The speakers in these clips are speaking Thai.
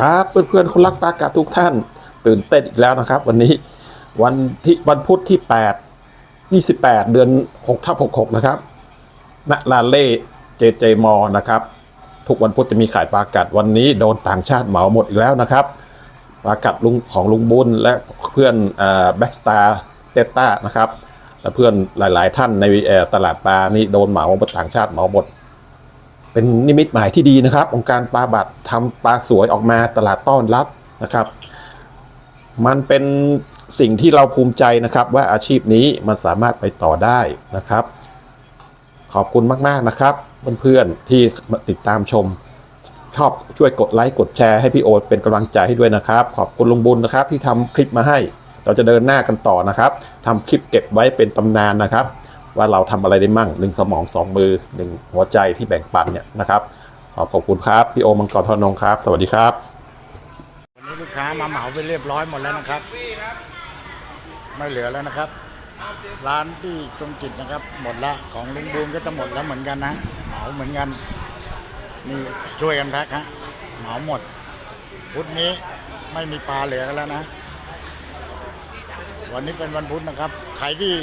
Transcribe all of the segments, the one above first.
ครับเพื่อนๆคนรักปลากาทุกท่าน ตื่นเต้นอีกแล้วนะครับ วันนี้วันที่วันพุธที่ 8 28 เดือน6ทับ66 นะครับณลาเล่เจเจมอนะครับ ทุกวันพุธจะมีขายปลากัดวันนี้โดนต่างชาติเหมาหมดอีกแล้วนะครับปลากัดลุงของลุงบุญและเพื่อนแบ็กสตาร์เตต้านะครับและเพื่อนหลาย ๆ ท่านในตลาดปลานี่โดนเหมาหมดต่างชาติเหมาหมด เป็นนิมิตหมายที่ดีนะครับ องค์การปลาบัตรทำปลาสวยออกมาตลาดต้อนรับนะครับ มันเป็นสิ่งที่เราภูมิใจนะครับ ว่าอาชีพนี้มันสามารถไปต่อได้นะครับ ขอบคุณมากๆนะครับ เพื่อนๆที่ติดตามชม ชอบช่วยกดไลค์กดแชร์ให้พี่โอ๊ตเป็นกำลังใจให้ด้วยนะครับ ขอบคุณลุงบุญนะครับ ที่ทำคลิปมาให้ เราจะเดินหน้ากันต่อนะครับทำคลิปเก็บไว้เป็นตำนานนะครับ ว่าเราทำอะไรได้มั่งหนึ่งสมองสองมือหนึ่งหัวใจที่แบ่งปันเนี่ยนะครับขอบขอบคุณครับพี่โอมังกรทอนงครับ สวัสดีครับ วันนี้ลูกค้ามาเหมาไปเรียบร้อยหมดแล้วนะครับ ไม่เหลือแล้วนะครับ ร้านที่ตรงจิตนะครับ หมดละของลุงบูนก็จะหมดแล้วเหมือนกันนะเหมาเหมือนกันนี่ช่วยกันแพ็คฮะเหมาหมดพุธนี้ไม่มีปลาเหลือกันแล้วนะ วันนี้เป็นวันพุธนะครับใครที่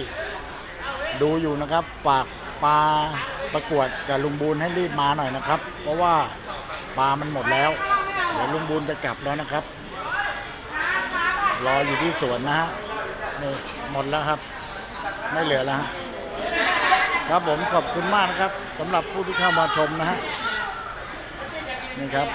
ดูอยู่นะครับฝากปลาประกวดกับลุงบูนให้รีบมาหน่อยนะครับ เพราะว่าปลามันหมดแล้ว เดี๋ยวลุงบูนจะกลับแล้วนะครับ รออยู่ที่สวนนะฮะนี่หมดแล้วครับ ไม่เหลือแล้วครับผมขอบคุณมากนะครับสำหรับผู้ที่เข้ามาชมนะฮะนี่ครับ